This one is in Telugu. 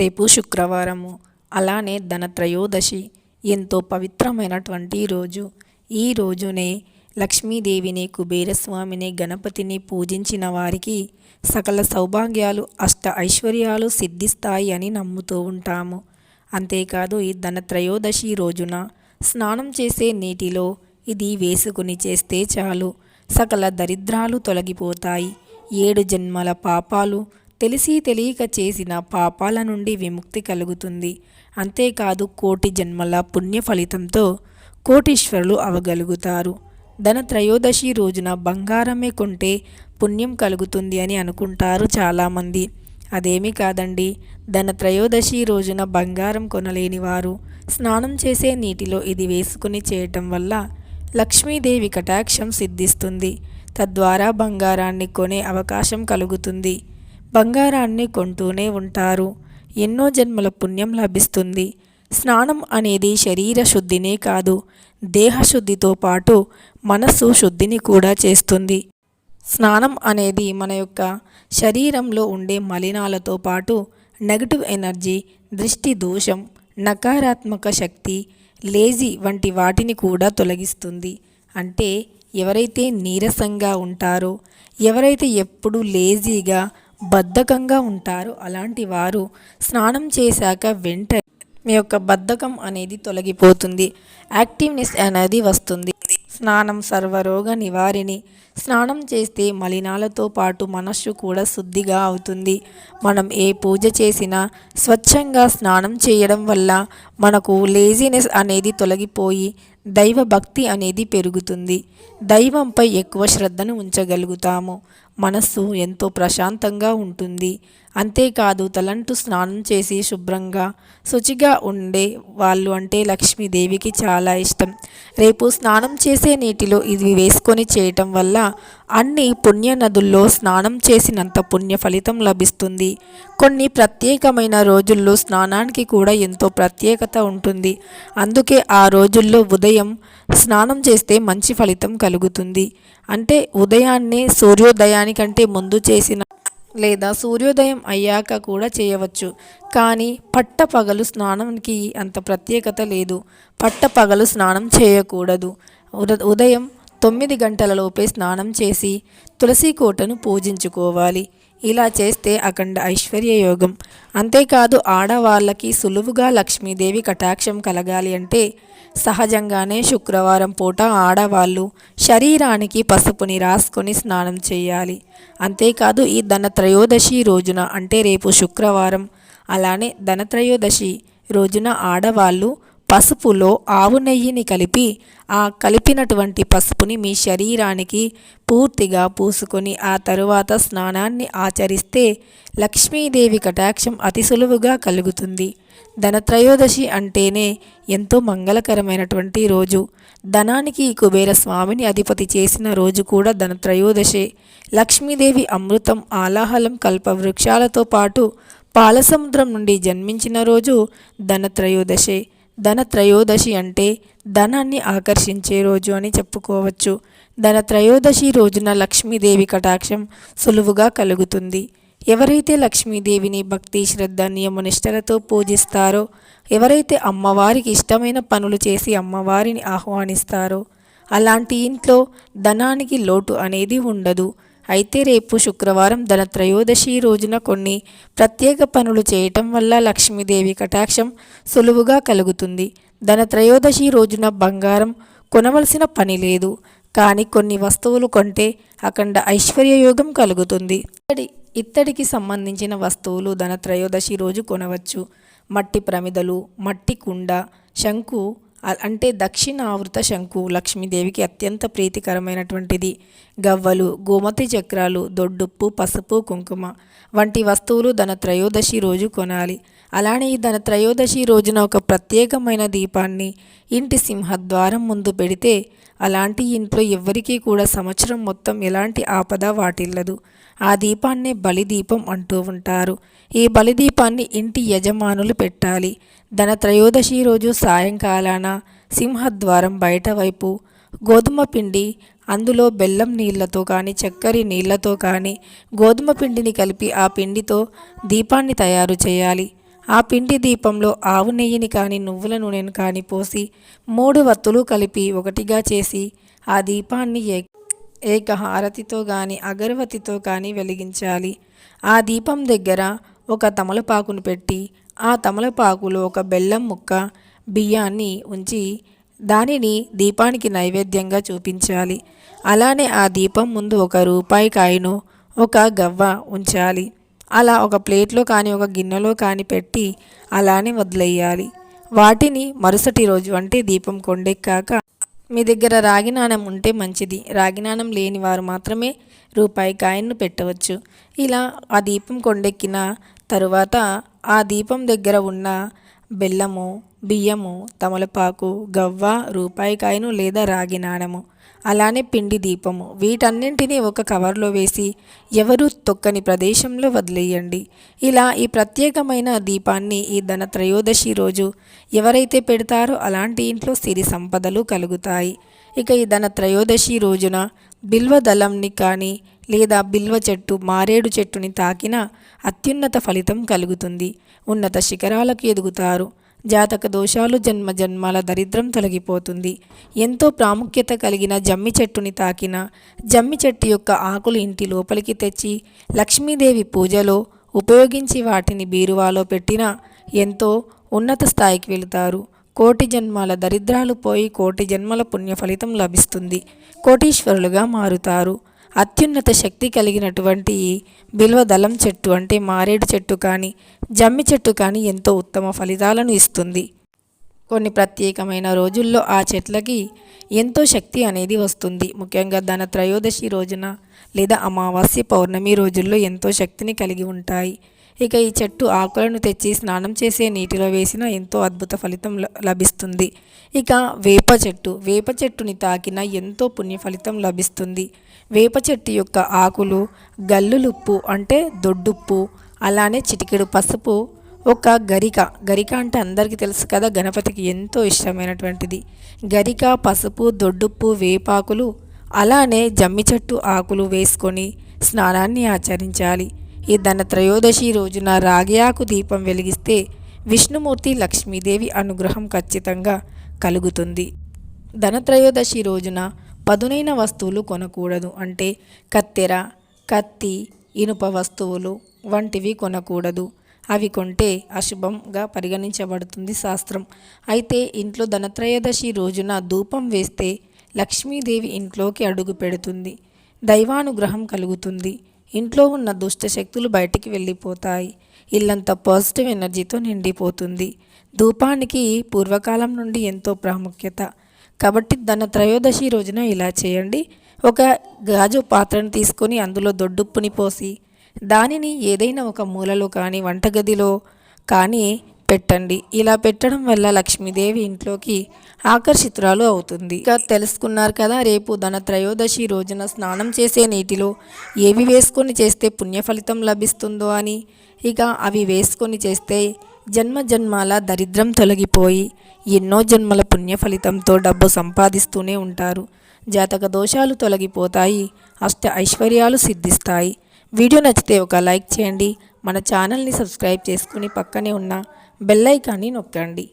రేపు శుక్రవారము. అలానే ధనత్రయోదశి ఎంతో పవిత్రమైనటువంటి రోజు. ఈ రోజునే లక్ష్మీదేవిని కుబేరస్వామిని గణపతిని పూజించిన వారికి సకల సౌభాగ్యాలు అష్ట ఐశ్వర్యాలు సిద్ధిస్తాయి అని నమ్ముతూ ఉంటాము. అంతేకాదు ఈ ధనత్రయోదశి రోజున స్నానం చేసే నీటిలో ఇది వేసుకుని చేస్తే చాలు. సకల దరిద్రాలు తొలగిపోతాయి. ఏడు జన్మల పాపాలు తెలిసి తెలియక చేసిన పాపాల నుండి విముక్తి కలుగుతుంది. అంతేకాదు కోటి జన్మల పుణ్య ఫలితంతో కోటీశ్వరులు అవగలుగుతారు. ధన త్రయోదశి రోజున బంగారమే కొంటే పుణ్యం కలుగుతుంది అని అనుకుంటారు చాలామంది. అదేమీ కాదండి ధన త్రయోదశి రోజున బంగారం కొనలేని వారు స్నానం చేసే నీటిలో ఇది వేసుకుని చేయటం వల్ల లక్ష్మీదేవి కటాక్షం సిద్ధిస్తుంది. తద్వారా బంగారాన్ని కొనే అవకాశం కలుగుతుంది. బంగారాన్ని కొంటూనే ఉంటారు. ఎన్నో జన్మల పుణ్యం లభిస్తుంది. స్నానం అనేది శరీర శుద్ధినే కాదు దేహశుద్ధితో పాటు మనస్సు శుద్ధిని కూడా చేస్తుంది. స్నానం అనేది మన యొక్క శరీరంలో ఉండే మలినాలతో పాటు నెగటివ్ ఎనర్జీ దృష్టి దోషం నకారాత్మక శక్తి లేజీ వంటి వాటిని కూడా తొలగిస్తుంది. అంటే ఎవరైతే నీరసంగా ఉంటారో ఎవరైతే ఎప్పుడు లేజీగా బద్ధకంగా ఉంటారు. అలాంటి వారు స్నానం చేశాక వెంట మీ యొక్క బద్ధకం అనేది తొలగిపోతుంది. యాక్టివ్నెస్ అనేది వస్తుంది. స్నానం సర్వరోగ నివారిణి. స్నానం చేస్తే మలినాలతో పాటు మనస్సు కూడా శుద్ధిగా అవుతుంది. మనం ఏ పూజ చేసినా స్వచ్ఛంగా స్నానం చేయడం వల్ల మనకు లేజినెస్ అనేది తొలగిపోయి దైవ భక్తి అనేది పెరుగుతుంది. దైవంపై ఎక్కువ శ్రద్ధను ఉంచగలుగుతాము. మనస్సు ఎంతో ప్రశాంతంగా ఉంటుంది. అంతేకాదు తలంటు స్నానం చేసి శుభ్రంగా శుచిగా ఉండే వాళ్ళు అంటే లక్ష్మీదేవికి చాలా ఇష్టం. రేపు స్నానం చేసే నీటిలో ఇది వేసుకొని చేయటం వల్ల అన్ని పుణ్య నదుల్లో స్నానం చేసినంత పుణ్య ఫలితం లభిస్తుంది. కొన్ని ప్రత్యేకమైన రోజుల్లో స్నానానికి కూడా ఎంతో ప్రత్యేకత ఉంటుంది. అందుకే ఆ రోజుల్లో ఉదయం స్నానం చేస్తే మంచి ఫలితం కలుగుతుంది. అంటే ఉదయాన్నే సూర్యోదయాన్ని సూర్యోదయానికంటే ముందు చేసిన లేదా సూర్యోదయం అయ్యాక కూడా చేయవచ్చు. కానీ పట్ట పగలు స్నానానికి అంత ప్రత్యేకత లేదు. పట్ట పగలు స్నానం చేయకూడదు. ఉదయం తొమ్మిది గంటలలోపే స్నానం చేసి తులసి కోటను పూజించుకోవాలి. ఇలా చేస్తే అఖండ ఐశ్వర్య యోగం. అంతేకాదు ఆడవాళ్ళకి సులువుగా లక్ష్మీదేవి కటాక్షం కలగాలి అంటే సహజంగానే శుక్రవారం పూట ఆడవాళ్ళు శరీరానికి పసుపుని రాసుకొని స్నానం చేయాలి. అంతేకాదు ఈ ధనత్రయోదశి రోజున అంటే రేపు శుక్రవారం. అలానే ధనత్రయోదశి రోజున ఆడవాళ్ళు పసుపులో ఆవు నెయ్యిని కలిపి ఆ కలిపినటువంటి పసుపుని మీ శరీరానికి పూర్తిగా పూసుకొని ఆ తరువాత స్నానాన్ని ఆచరిస్తే లక్ష్మీదేవి కటాక్షం అతి సులువుగా కలుగుతుంది. ధనత్రయోదశి అంటేనే ఎంతో మంగళకరమైనటువంటి రోజు. ధనానికి కుబేర స్వామిని అధిపతి చేసిన రోజు కూడా ధనత్రయోదశే. లక్ష్మీదేవి అమృతం ఆలాహలం కల్పవృక్షాలతో పాటు పాలసముద్రం నుండి జన్మించిన రోజు ధనత్రయోదశే. ధనత్రయోదశి అంటే ధనాన్ని ఆకర్షించే రోజు అని చెప్పుకోవచ్చు. ధనత్రయోదశి రోజున లక్ష్మీదేవి కటాక్షం సులువుగా కలుగుతుంది. ఎవరైతే లక్ష్మీదేవిని భక్తి శ్రద్ధ నియమనిష్టలతో పూజిస్తారో ఎవరైతే అమ్మవారికి ఇష్టమైన పనులు చేసి అమ్మవారిని ఆహ్వానిస్తారో అలాంటి ఇంట్లో ధనానికి లోటు అనేది ఉండదు. అయితే రేపు శుక్రవారం ధన త్రయోదశి రోజున కొన్ని ప్రత్యేక పనులు చేయటం వల్ల లక్ష్మీదేవి కటాక్షం సులువుగా కలుగుతుంది. ధన త్రయోదశి రోజున బంగారం కొనవలసిన పని లేదు. కానీ కొన్ని వస్తువులు కొంటే అఖండ ఐశ్వర్యయోగం కలుగుతుంది. ఇత్తడి ఇత్తడికి సంబంధించిన వస్తువులు ధన త్రయోదశి రోజు కొనవచ్చు. మట్టి ప్రమిదలు మట్టి కుండ శంకు అంటే దక్షిణావృత శంకు లక్ష్మీదేవికి అత్యంత ప్రీతికరమైనటువంటిది. గవ్వలు గోమతి చక్రాలు దొడ్డుప్పు పసుపు కుంకుమ వంటి వస్తువులు ధన త్రయోదశి రోజు కొనాలి. అలానే ఈ ధన త్రయోదశి రోజున ఒక ప్రత్యేకమైన దీపాన్ని ఇంటి సింహద్వారం ముందు పెడితే అలాంటి ఇంట్లో ఎవ్వరికీ కూడా సంవత్సరం మొత్తం ఎలాంటి ఆపద వాటిల్లదు. ఆ దీపాన్నే బలిదీపం అంటూ ఉంటారు. ఈ బలిదీపాన్ని ఇంటి యజమానులు పెట్టాలి. ధన త్రయోదశి రోజు సాయంకాలాన సింహద్వారం బయట వైపు గోధుమ పిండి అందులో బెల్లం నీళ్ళతో కానీ చక్కెర నీళ్ళతో కానీ గోధుమ పిండిని కలిపి ఆ పిండితో దీపాన్ని తయారు చేయాలి. ఆ పిండి దీపంలో ఆవు నెయ్యిని కానీ నువ్వుల నూనెను కానీ పోసి మూడు వత్తులు కలిపి ఒకటిగా చేసి ఆ దీపాన్ని ఏ ఏక హారతితో కానీ అగరవతితో కానీ వెలిగించాలి. ఆ దీపం దగ్గర ఒక తమలపాకును పెట్టి ఆ తమలపాకులో ఒక బెల్లం ముక్క బియ్యాన్ని ఉంచి దానిని దీపానికి నైవేద్యంగా చూపించాలి. అలానే ఆ దీపం ముందు ఒక రూపాయి కాయను ఒక గవ్వ ఉంచాలి. అలా ఒక ప్లేట్లో కానీ ఒక గిన్నెలో కానీ పెట్టి అలానే వదిలేయాలి. వాటిని మరుసటి రోజు అంటే దీపం కొండెక్కాక మీ దగ్గర రాగి నాణం ఉంటే మంచిది. రాగి నాణం లేని వారు మాత్రమే రూపాయి కాయను పెట్టవచ్చు. ఇలా ఆ దీపం కొండెక్కిన తరువాత ఆ దీపం దగ్గర ఉన్న బెల్లము బియ్యము తమలపాకు గవ్వ రూపాయి కాయను లేదా రాగి నాణము అలానే పిండి దీపము. వీటన్నింటినీ ఒక కవర్లో వేసి ఎవరు తొక్కని ప్రదేశంలో వదిలేయండి. ఇలా ఈ ప్రత్యేకమైన దీపాన్ని ఈ ధన త్రయోదశి రోజు ఎవరైతే పెడతారో అలాంటి ఇంట్లో సిరి సంపదలు కలుగుతాయి. ఇక ఈ ధన త్రయోదశి రోజున బిల్వ దళంని కానీ లేదా బిల్వ చెట్టు మారేడు చెట్టుని తాకిన అత్యున్నత ఫలితం కలుగుతుంది. ఉన్నత శిఖరాలకు ఎదుగుతారు. జాతక దోషాలు జన్మ జన్మాల దరిద్రం తొలగిపోతుంది. ఎంతో ప్రాముఖ్యత కలిగిన జమ్మి చెట్టుని తాకిన జమ్మి చెట్టు యొక్క ఆకులు ఇంటి లోపలికి తెచ్చి లక్ష్మీదేవి పూజలో ఉపయోగించి వాటిని బీరువాలో పెట్టిన ఎంతో ఉన్నత స్థాయికి వెళుతారు. కోటి జన్మాల దరిద్రాలు పోయి కోటి జన్మల పుణ్య ఫలితం లభిస్తుంది. కోటీశ్వరులుగా మారుతారు. అత్యున్నత శక్తి కలిగినటువంటి బిల్వదళం చెట్టు అంటే మారేడు చెట్టు కానీ జమ్మి చెట్టు కానీ ఎంతో ఉత్తమ ఫలితాలను ఇస్తుంది. కొన్ని ప్రత్యేకమైన రోజుల్లో ఆ చెట్లకి ఎంతో శక్తి అనేది వస్తుంది. ముఖ్యంగా దాని త్రయోదశి రోజున లేదా అమావాస్య పౌర్ణమి రోజుల్లో ఎంతో శక్తిని కలిగి ఉంటాయి. ఇక ఈ చెట్టు ఆకులను తెచ్చి స్నానం చేసే నీటిలో వేసిన ఎంతో అద్భుత ఫలితం లభిస్తుంది. ఇక వేప చెట్టు వేప చెట్టుని తాకిన ఎంతో పుణ్య ఫలితం లభిస్తుంది. వేప చెట్టు యొక్క ఆకులు గల్లులుప్పు అంటే దొడ్డుప్పు అలానే చిటికెడు పసుపు ఒక గరిక. గరిక అంటే అందరికీ తెలుసు కదా గణపతికి ఎంతో ఇష్టమైనటువంటిది. గరిక పసుపు దొడ్డుప్పు వేపాకులు అలానే జమ్మి చెట్టు ఆకులు వేసుకొని స్నానాన్ని ఆచరించాలి. ఈ ధన త్రయోదశి రోజున రాగియాకు దీపం వెలిగిస్తే విష్ణుమూర్తి లక్ష్మీదేవి అనుగ్రహం ఖచ్చితంగా కలుగుతుంది. ధనత్రయోదశి రోజున పదునైన వస్తువులు కొనకూడదు అంటే కత్తెర కత్తి ఇనుప వస్తువులు వంటివి కొనకూడదు. అవి కొంటే అశుభంగా పరిగణించబడుతుంది శాస్త్రం. అయితే ఇంట్లో ధనత్రయోదశి రోజున ధూపం వేస్తే లక్ష్మీదేవి ఇంట్లోకి అడుగు పెడుతుంది. దైవానుగ్రహం కలుగుతుంది. ఇంట్లో ఉన్న దుష్ట శక్తులు బయటికి వెళ్ళిపోతాయి. ఇల్లంతా పాజిటివ్ ఎనర్జీతో నిండిపోతుంది. ధూపానికి పూర్వకాలం నుండి ఎంతో ప్రాముఖ్యత. కాబట్టి దాని త్రయోదశి రోజున ఇలా చేయండి. ఒక గాజు పాత్రను తీసుకొని అందులో దొడ్డుప్పుని పోసి దానిని ఏదైనా ఒక మూలలో కానీ వంటగదిలో కానీ పెట్టండి. ఇలా పెట్టడం వల్ల లక్ష్మీదేవి ఇంట్లోకి ఆకర్షితురాలు అవుతుంది. ఇక తెలుసుకున్నారు కదా రేపు ధన త్రయోదశి రోజున స్నానం చేసే నీటిలో ఏవి వేసుకొని చేస్తే పుణ్య ఫలితం లభిస్తుందో అని. ఇక అవి వేసుకొని చేస్తే జన్మ జన్మాల దరిద్రం తొలగిపోయి ఎన్నో జన్మల పుణ్య ఫలితంతో డబ్బు సంపాదిస్తూనే ఉంటారు. జాతక దోషాలు తొలగిపోతాయి అష్ట ఐశ్వర్యాలు సిద్ధిస్తాయి. వీడియో నచ్చితే ఒక లైక్ చేయండి. మన ఛానల్ని సబ్స్క్రైబ్ చేసుకుని పక్కనే ఉన్న బెల్ ఐకాన్ని నొక్కండి.